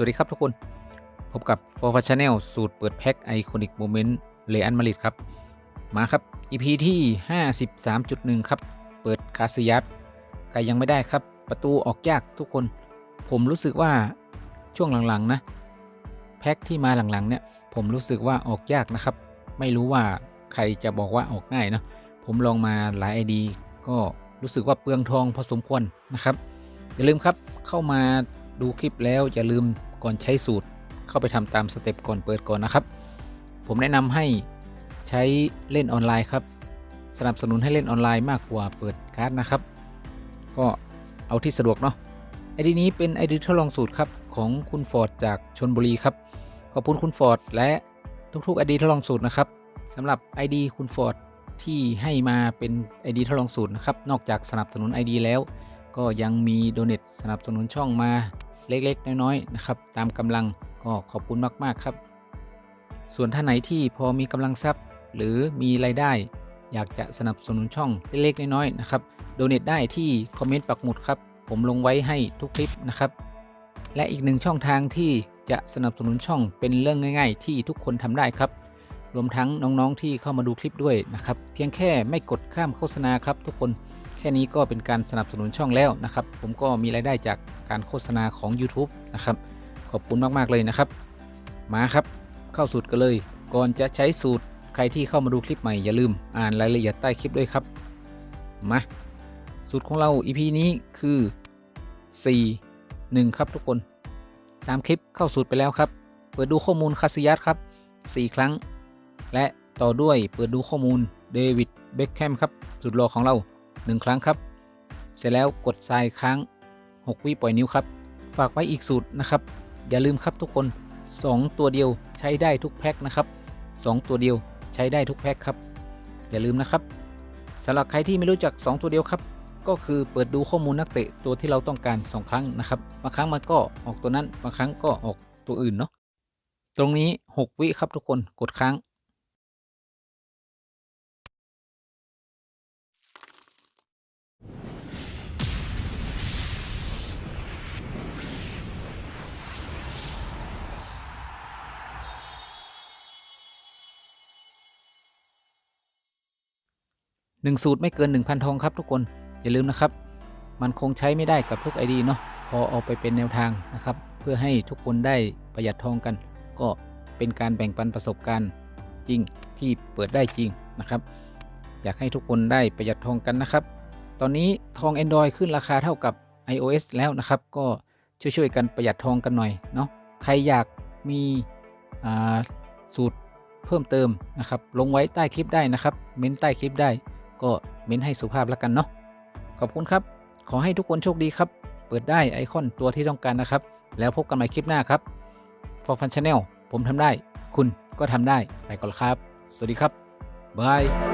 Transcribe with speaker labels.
Speaker 1: สวัสดีครับทุกคน พบกับ For Fun Channel สูตรเปิดแพ็คไอคอนิกโมเมนต์เลอันมาริดครับ มาครับ EP ที่ 53.1 ครับ เปิดคาสยัดไกยังไม่ได้ครับ ประตูออกยากทุกคน ผมรู้สึกว่าช่วงหลังๆนะ แพ็คที่มาหลังๆเนี่ย ผมรู้สึกว่าออกยากนะครับ ไม่รู้ว่าใครจะบอกว่าออกง่ายเนาะผมลองมาหลาย ID ก็รู้สึกว่าเปลืองทองพอสมควรนะครับ อย่าลืมครับเข้ามาดูคลิปแล้วอย่าลืม ก่อนใช้สูตรเข้าไปทำตามสเต็ปก่อนเปิดก่อนนะครับ ผมแนะนำให้ใช้เล่นออนไลน์ครับ สนับสนุนให้เล่นออนไลน์มากกว่าเปิดการ์ดนะครับ ก็เอาที่สะดวกเนาะไอดีนี้เป็นไอดีทดลองสูตรครับของคุณฟอร์ดจากชนบุรีครับ ขอบคุณคุณฟอร์ดและทุกๆไอดีทดลองสูตรนะครับสำหรับ ID คุณฟอร์ดที่ให้มาเป็น ID ทดลองสูตรนะครับ นอกจากสนับสนุน ID แล้ว ก็ยังมีโดเน t สนับสนุนช่องมา เล็กๆ น้อยๆนะครับ ตามกำลังก็ขอบคุณมากๆครับ ส่วนท่านไหนที่พอมีกำลังทรัพย์ หรือมีรายได้ อยากจะสนับสนุนช่องเล็กๆ น้อยๆนะครับโดเน a t ได้ที่คอมเมนต์ปักหมุดครับผมลงไว้ให้ทุกคลิปนะครับ และอีกหนึ่งช่องทางที่จะสนับสนุนช่องเป็นเรื่องง่าย ๆ ที่ทุกคนทำได้ครับ รวมทั้งน้องๆที่เข้ามาดูคลิปด้วยนะครับ เพียงแค่ไม่กดข้ามโฆษณาครับทุกคนแค่นี้ก็เป็นการสนับสนุนช่องแล้วนะครับ ผมก็มีรายได้จากการโฆษณาของ YouTube นะครับ ขอบคุณมาก ๆ เลยนะครับ มาครับ เข้าสูตรกันเลย ก่อนจะใช้สูตรใครที่เข้ามาดูคลิปใหม่อย่าลืมอ่านรายละเอียดใต้คลิปด้วยครับ มา สูตรของเรา EP นี้คือ 4 1 ครับทุกคน ตามคลิปเข้าสูตรไปแล้วครับ เปิดดูข้อมูลคาซิยัสครับ 4 ครั้ง และต่อด้วยเปิดดูข้อมูลเดวิดเบคแฮมครับ สุดหล่อของเรา 1 ครั้งครับ เสร็จแล้วกดทรายค้าง 6 วิปล่อยนิ้วครับ ฝากไว้อีกสูตรนะครับ อย่าลืมครับทุกคน 2 ตัวเดียวใช้ได้ทุกแพ็คนะครับ 2 ตัวเดียวใช้ได้ทุกแพ็คครับ อย่าลืมนะครับสำหรับใครที่ไม่รู้จัก 2 ตัวเดียวครับ ก็คือเปิดดูข้อมูลนักเตะตัวที่เราต้องการ 2 ครั้งนะครับบางครั้งมันก็ออกตัวนั้นบางครั้งก็ออกตัวอื่นเนาะตรงนี้ 6 วิครับทุกคนกดค้าง หนึ่งสูตรไม่เกิน 1,000 ทองครับทุกคน อย่าลืมนะครับ มันคงใช้ไม่ได้กับทุก ID เนาะพอเอาไปเป็นแนวทางนะครับ เพื่อให้ทุกคนได้ประหยัดทองกัน ก็เป็นการแบ่งปันประสบการณ์จริงที่เปิดได้จริงนะครับ อยากให้ทุกคนได้ประหยัดทองกันนะครับ ตอนนี้ทอง Android ขึ้นราคาเท่ากับ iOS แล้วนะครับ ก็ช่วยๆกันประหยัดทองกันหน่อยเนาะใครอยากมีสูตรเพิ่มเติมนะครับ ลงไว้ใต้คลิปได้นะครับ เม้นใต้คลิปได้ ก็เม้นให้สุภาพแล้วกันเนาะขอบคุณครับ ขอให้ทุกคนโชคดีครับ เปิดได้ไอคอนตัวที่ต้องการนะครับ แล้วพบกันใหม่คลิปหน้าครับ For Fun Channel ผมทำได้ คุณก็ทำได้ไปก่อนครับ สวัสดีครับบาย